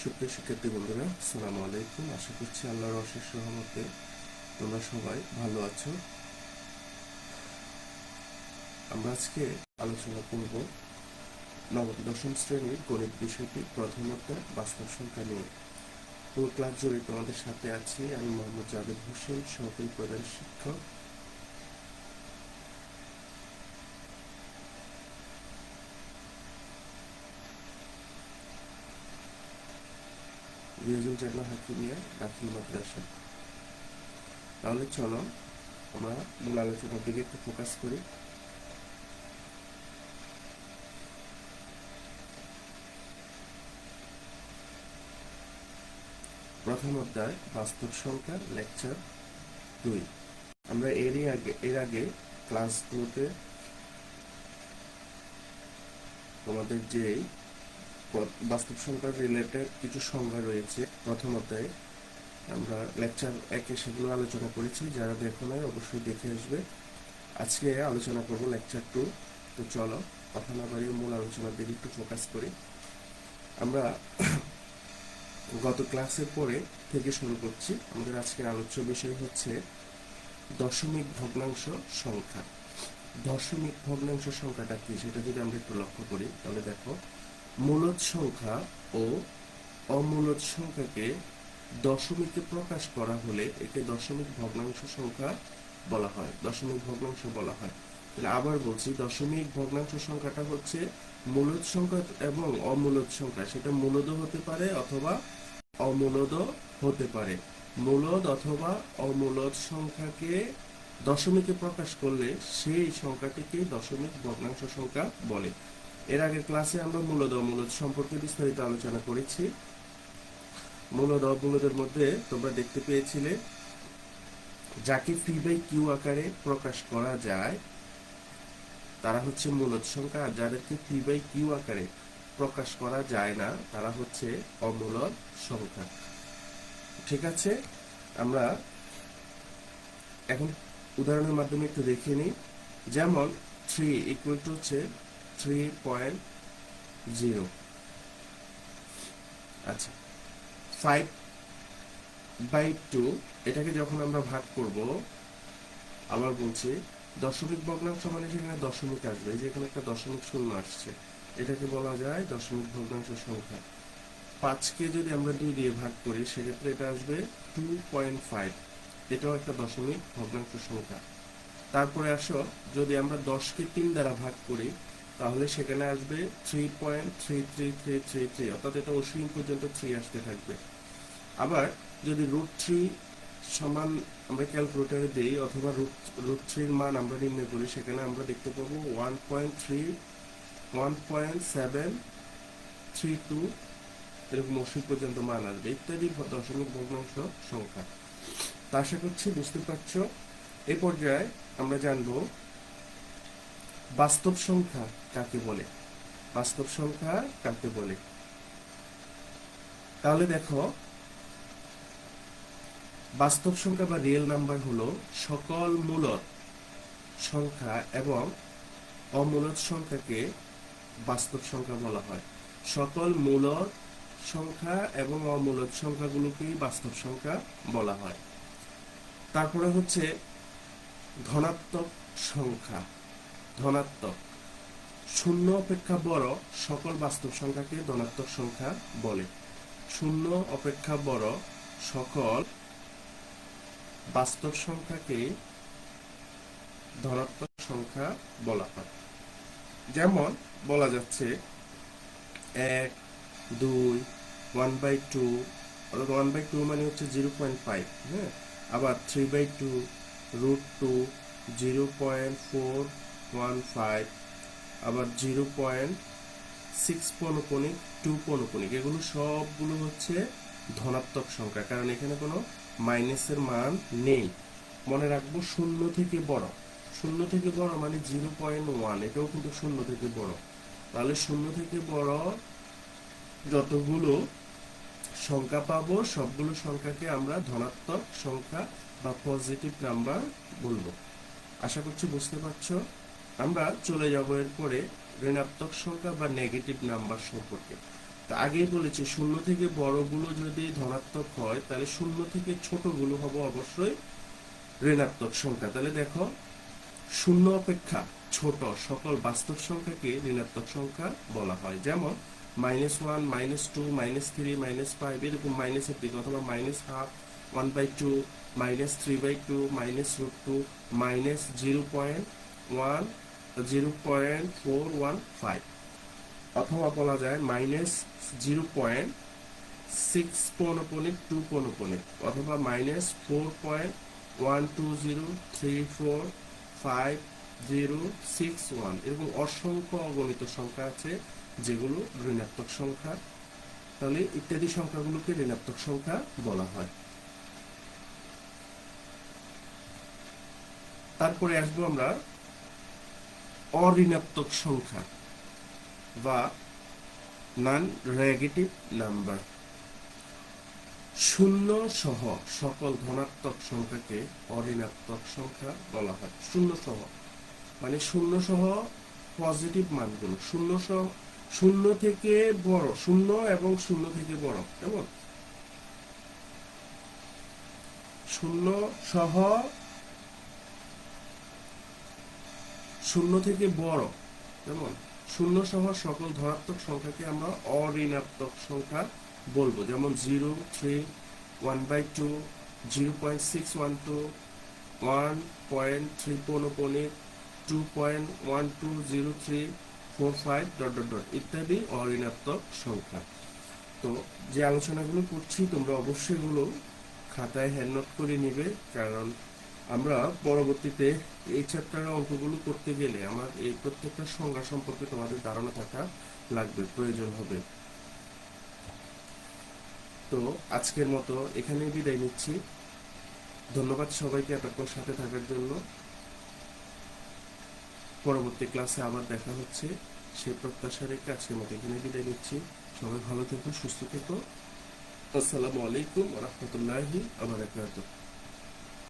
সুপ্রিয় শিক্ষার্থী বন্ধুরা, আসসালামু আলাইকুম। আশা করছি আল্লাহর অশেষ রহমতে তোমরা সবাই ভালো আছো। আমরা আজকে আলোচনা করব নবম শ্রেণির গণিত বিষয়টি। প্রথমত বাস্তব সংখ্যা নিয়ে। পুরো ক্লাস জুড়ে তোমাদের সাথে আছি আমি মোহাম্মদ জাভেদ হোসেন সহকারী প্রধান শিক্ষক। রিয়াজুল জান্নাহ হাকিমিয়া দাখিল মাদ্রাসা তাহলে চলো, আমরা মূল আলোচনার দিকে একটু ফোকাস করি। প্রথম অধ্যায়, বাস্তব সংখ্যা লেকচার দুই। আমরা এরই আগে, এর আগে ক্লাসগুলোতে তোমাদের যে বাস্তব সংখ্যার রিলেটেড কিছু সংজ্ঞা রয়েছে। প্রথম অধ্যায়ে আমরা লেকচার একে সেগুলো আলোচনা করেছি, যারা দেখো নাই অবশ্যই দেখে আসবে। আজকে আলোচনা করব লেকচার টু তো চলো, কথা না বাড়িয়ে মূল আলোচনার দিকে একটু ফোকাস করি। আমরা গত ক্লাসের পরে থেকে শুরু করছি। আমাদের আজকের আলোচ্য বিষয় হচ্ছে দশমিক ভগ্নাংশ সংখ্যা। দশমিক ভগ্নাংশ সংখ্যাটা কি? সেটা যদি আমরা একটু লক্ষ্য করি, তাহলে দেখো মূলদ সংখ্যা ও অমূলদ সংখ্যাকে দশমিকে প্রকাশ করা হলে একে দশমিক ভগ্নাংশ সংখ্যা বলা হয়। দশমিক ভগ্নাংশ বলা হয়। তাহলে আবার বলছি, দশমিক ভগ্নাংশ সংখ্যাটা হচ্ছে মূলদ সংখ্যা এবং অমূলদ সংখ্যা। সেটা মূলদ হতে পারে অথবা অমূলদ হতে পারে। মূলদ অথবা অমূলদ সংখ্যাকে দশমিকে প্রকাশ করলে সেই সংখ্যাটিকে দশমিক ভগ্নাংশ সংখ্যা বলে। এর আগের ক্লাসে আমরা মূলদ অমূলদ সম্পর্কে বিস্তারিত আলোচনা করেছি। মূলদ অমূলদের মধ্যে তোমরা দেখতে পেয়েছিলে যাকে পি বাই কিউ আকারে প্রকাশ করা যায়, তারা হচ্ছে মূলদ সংখ্যা, আর যাদেরকে পি বাই কিউ আকারে প্রকাশ করা যায় না, তারা হচ্ছে অমূলদ সংখ্যা। ঠিক আছে? আমরা এখন উদাহরণের মাধ্যমে একটু দেখে নিই। যেমন থ্রি ইকুয়াল টু হচ্ছে থ্রি পয়েন্ট জিরো আচ্ছা ফাইভ বাই টু এটাকে যখন আমরা ভাগ করব, আবার বলছি দশমিক ভগ্নাংশ মানে সেখানে দশমিক আসবে, এই যে এখানে একটা দশমিক শূন্য আসছে, এটাকে বলা যায় দশমিক ভগ্নাংশ সংখ্যা। পাঁচকে যদি আমরা দুই দিয়ে ভাগ করি, সেক্ষেত্রে এটা আসবে টু পয়েন্ট ফাইভ এটাও একটা দশমিক ভগ্নাংশ সংখ্যা। তারপরে আসো, যদি আমরা দশকে তিন দ্বারা ভাগ করি তাহলে সেখানে আসবে three point three three three three three অর্থাৎ এটা অসীম পর্যন্ত থ্রি আসতে থাকবে। আবার যদি রুট থ্রি সমান আমরা ক্যালকুলেটারে দিই অথবা রুট রুট থ্রির মান আমরা নির্ণয় করি, সেখানে আমরা দেখতে পাবো one point three one point seven three two এরকম অসীম পর্যন্ত মান আসবে, ইত্যাদি দশমিক ভগ্নাংশ সংখ্যা। তা আশা করছি বুঝতে পারছ। এ পর্যায়ে আমরা জানব বাস্তব সংখ্যা কাকে বলে? বাস্তব সংখ্যা কাকে বলে? তাহলে দেখো, বাস্তব সংখ্যা বা রিয়েল নাম্বার হলো সকল মূলত সংখ্যা এবং অমূলদ সংখ্যাকে বাস্তব সংখ্যা বলা হয়। সকল মূলদ সংখ্যা এবং অমূলত সংখ্যাগুলোকেই বাস্তব সংখ্যা বলা হয়। তারপরে হচ্ছে ধনাত্মক সংখ্যা। ধনাত্মক। শূন্য অপেক্ষা বড় সকল বাস্তব সংখ্যাকে ধনাত্মক সংখ্যা বলে। শূন্য অপেক্ষা বড় সকল বাস্তব সংখ্যাকে ধনাত্মক সংখ্যা বলা হয়। যেমন বলা যাচ্ছে এক, দুই ওয়ান বাই টু অর্থাৎ ওয়ান বাই টু মানে হচ্ছে জিরো পয়েন্ট ফাইভ হ্যাঁ? আবার three by two root two zero point four one five আবার জিরো পয়েন্ট সিক্স পনপনিক টু পনপনিক এগুলো সবগুলো হচ্ছে ধনাত্মক সংখ্যা, কারণ এখানে কোনো মাইনাসের মান নেই। মনে রাখব শূন্য থেকে বড়। শূন্য থেকে বড় মানে জিরো পয়েন্ট ওয়ান এটাও কিন্তু শূন্য থেকে বড়। তাহলে শূন্য থেকে বড় যতগুলো সংখ্যা পাবো, সবগুলো সংখ্যাকে আমরা ধনাত্মক সংখ্যা বা পজিটিভ নাম্বার বলব। আশা করছি বুঝতে পারছ? আমরা চলে যাব এরপরে ঋণাত্মক সংখ্যা বা নেগেটিভ নাম্বার সম্পর্কে। তা আগেই বলেছি, শূন্য থেকে বড়গুলো যদি ধনাত্মক হয়, তাহলে শূন্য থেকে ছোটগুলো হবে অবশ্যই ঋণাত্মক সংখ্যা। তাহলে দেখো, শূন্য অপেক্ষা ছোট সকল বাস্তব সংখ্যাকে ঋণাত্মক সংখ্যা বলা হয়। যেমন minus one minus two minus three minus five এরকম মাইনাসের দিকে, অথবা minus half one by two minus three by two minus root two minus zero point one zero point four one five. অথবা বলা যায় মাইনাস জিরো পয়েন্ট সিক্স পৌনপনিক two পৌনপনিক অথবা minus four point one two zero three four five zero six one. এরকম অসংখ্য অগণিত সংখ্যা আছে, যেগুলো ঋণাত্মক সংখ্যা। তাহলে ইত্যাদি সংখ্যাগুলোকে ঋণাত্মক সংখ্যা বলা হয়। তারপরে আসব আমরা অঋণাত্মক সংখ্যা বা নন নেগেটিভ নাম্বার। শূন্য সহ সকল ধনাত্মক সংখ্যাকে অঋণাত্মক সংখ্যা বলা হয়। শূন্য সহ। মানে শূন্য সহ পজিটিভ মানগুলো। শূন্য সহ, শূন্য থেকে বড়, শূন্য এবং শূন্য থেকে বড়, কেমন? শূন্য সহ শূন্য থেকে বড়। কেমন শূন্য সহ সকল ধনাত্মক সংখ্যাকে আমরা অঋণাত্মক সংখ্যা বলব। যেমন, zero, three, one by two, zero point six one two, one point three পৌনপনিক two point one two, zero three, four five, dot dot dot ইত্যাদি অঋণাত্মক সংখ্যা। তো, যে আলোচনাগুলো করছি, তোমরা অবশ্যই এগুলো খাতায় হ্যান্ড নোট করে নিবে, কারণ আমরা পরবর্তীতে এই চ্যাপ্টারের অঙ্কগুলো করতে গেলে আমার এই প্রত্যেকটা সংজ্ঞা সম্পর্কে তোমাদের ধারণা থাকা লাগবে, প্রয়োজন হবে। তো আজকের মতো এখানে বিদায় নিচ্ছি। ধন্যবাদ সবাইকে এতক্ষণ সাথে থাকার জন্য। পরবর্তী ক্লাসে আবার দেখা হচ্ছে। সেই প্রত্যাশা রেখে আজকের মতো এখানে বিদায় নিচ্ছি। সবাই ভালো থেকো, সুস্থ থেকো। আসসালামু আলাইকুম রহমতুল্লাহি আবরাকাতুহ